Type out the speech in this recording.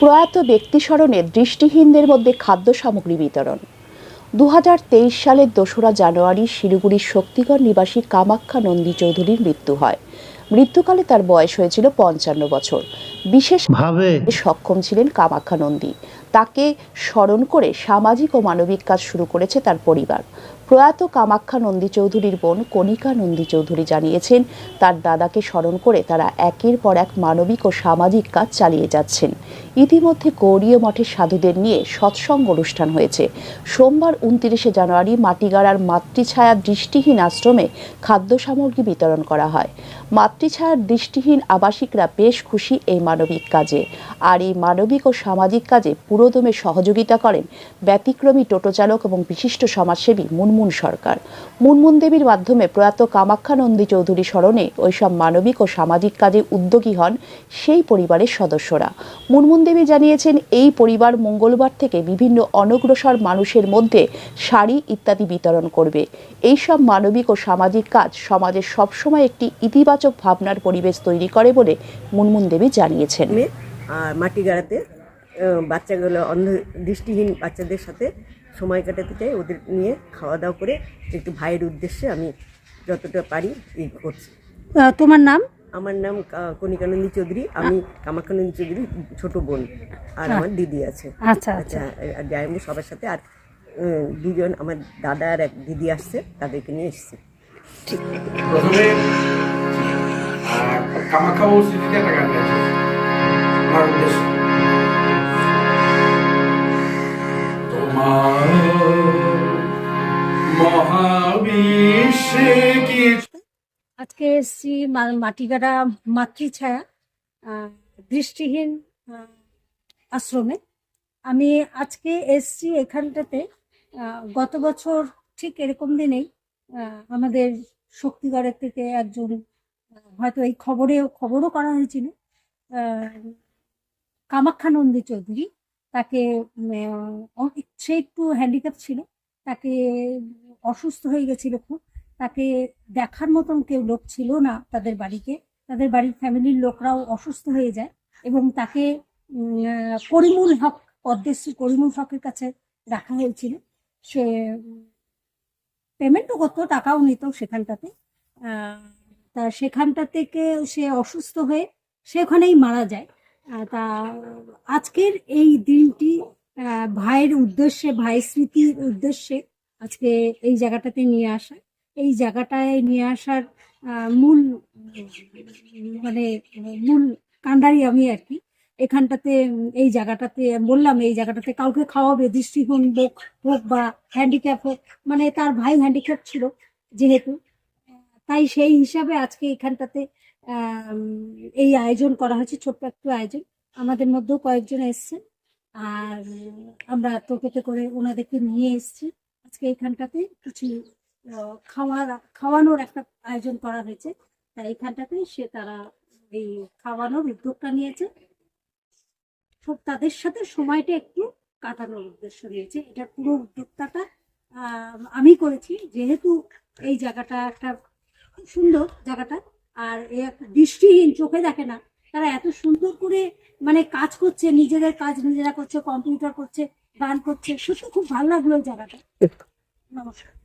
প্রয়াত ব্যক্তি স্মরণে দৃষ্টিহীনদের মধ্যে খাদ্য সামগ্রী বিতরণ। দু সালের দোসরা জানুয়ারি শিলিগুড়ির শক্তিগড় নিবাসী কামাখ্যা নন্দী চৌধুরীর মৃত্যু হয়। মৃত্যুকালে তার বয়স হয়েছিল পঞ্চান্ন বছর। বিশেষ ভাবে? সক্ষম ছিলেন কামাখ্যা নন্দী। তাকে স্মরণ করে সামাজিক ও মানবিক কাজ শুরু করেছে তার পরিবার। প্রয়াত কামাখ্যা নন্দী চৌধুরীর বোন কণিকা নন্দী চৌধুরী জানিয়েছেন তার দাদাকে স্মরণ করে তারা একের পর এক মানবিক ও সামাজিক কাজ চালিয়ে যাচ্ছেন। ইতিমধ্যে গৌরীয় মঠের সাধুদের নিয়ে সৎসঙ্গ অনুষ্ঠান হয়েছে। সোমবার উনত্রিশে জানুয়ারি মাটিগাড়ার মাতৃছায়া দৃষ্টিহীন আশ্রমে খাদ্য সামগ্রী বিতরণ করা হয়। মাতৃছায়ার দৃষ্টিহীন আবাসিকরা বেশ খুশি এই মানবিক কাজে। আর এই মানবিক ও সামাজিক কাজে পুরোদমে সহযোগিতা করেন ব্যতিক্রমী টোটো চালক এবং বিশিষ্ট সমাজসেবী মুনমুন সরকার। মুনমুন দেবীর মাধ্যমে প্রয়াত কামাখ্যা নন্দী চৌধুরী স্মরণে ওইসব মানবিক ও সামাজিক কাজে উদ্যোগী হন সেই পরিবারের সদস্যরা। মুনমুন দেবী জানিয়েছেন এই পরিবার মঙ্গলবার থেকে বিভিন্ন অনগ্রসর মানুষের মধ্যে শাড়ি ইত্যাদি বিতরণ করবে। এই সব মানবিক ও সামাজিক কাজ সমাজে সবসময় একটি ইতিবাচক ভাবনার পরিবেশ তৈরি করে বলে মুনমুন দেবী জানিয়েছেন। মেয়ে আর মাটি গাড়াতে বাচ্চাগুলো অন্ধ দৃষ্টিহীন বাচ্চাদের সাথে সময় কাটাতে চাই ওদের নিয়ে খাওয়া দাওয়া করে একটু ভাইয়ের উদ্দেশ্যে আমি যতটা পারি এই করছি। তোমার নাম? আমার নাম কা- কণিকানন্দী চৌধুরী আমি কামাখ্যানন্দী চৌধুরী ছোট বোন। আর আমার দিদি আছে। আচ্ছা আচ্ছা। আচ্ছা আর যাই আমি সবার সাথে আর দুজন আমার দাদা আর এক দিদি আসছে তাদেরকে নিয়ে এসেছি। প্রথমে আহ, কামাখ্যা বাবুর একটা গান গাইছে। আমার উদ্দেশ্য। তোমার মহাবিশ্বে কি আজকে এসছি মাটিগাড়া মাতৃছায়া দৃষ্টিহীন আশ্রমে। আমি আজকে এসছি এখানটাতে গত বছর ঠিক এরকম দিনেই আমাদের শক্তিগড়ের থেকে একজন হয়তো এই খবরে খবরও করা হয়েছিল কামাখ্যা নন্দী চৌধুরী। তাকে সে একটু হ্যান্ডিক্যাপ ছিল, তাকে অসুস্থ হয়ে গেছিল খুব। তাকে দেখার মতন কেউ লোক ছিল না তাদের বাড়িতে। তাদের বাড়ির ফ্যামিলির লোকরাও অসুস্থ হয়ে যায় এবং তাকে করিমুল হক, পদ্মশ্রী করিমুল হকের কাছে রাখা হয়েছিল। সে পেমেন্টও করতো, টাকাও নিত সেখানটাতে। তা সেখানটা থেকে সে অসুস্থ হয়ে সে ওখানেই মারা যায়। তা আজকের এই দিনটি ভাইয়ের উদ্দেশ্যে, ভাই স্মৃতির উদ্দেশ্যে আজকে এই জায়গাটাতে নিয়ে আসা। এই জায়গাটায় নিয়ে আসার মূল মানে মূল কাণ্ডারি আমি আর কি। এখানটাতে, এই জায়গাটাতে বললাম, এই জায়গাটাতে কাউকে খাওয়াবে, দৃষ্টিহীন হোক হোক বা হ্যান্ডিক্যাপ হোক মানে তার ভাই হ্যান্ডিক্যাপ ছিল যেহেতু। তাই সেই হিসাবে আজকে এখানটাতে এই আয়োজন করা হয়েছে, ছোট্ট একটু আয়োজন। আমাদের মধ্যেও কয়েকজন এসছে। আর আমরা টোটোতে করে ওনাদেরকে নিয়ে এসেছি। আজকে এখানটাতে কিছু আহ, খাওয়ার খাওয়ানোর একটা আয়োজন করা হয়েছে। তাই এখানটাতে সে তারা এই খাওয়ানোর উদ্যোগটা নিয়েছে। সব তাদের সাথে সময়টা একটু কাটানোর উদ্দেশ্য নিয়েছে। এটা পুরো উদ্যোক্তাটা আমি করেছি। যেহেতু এই জায়গাটা একটা সুন্দর জায়গাটা আর এ দৃষ্টিহীন চোখে দেখে না। তারা এত সুন্দর করে মানে কাজ করছে নিজেদের কাজ নিজেরা করছে কম্পিউটার করছে গান করছে। সত্যি খুব ভালো লাগল জায়গাটা। নমস্কার।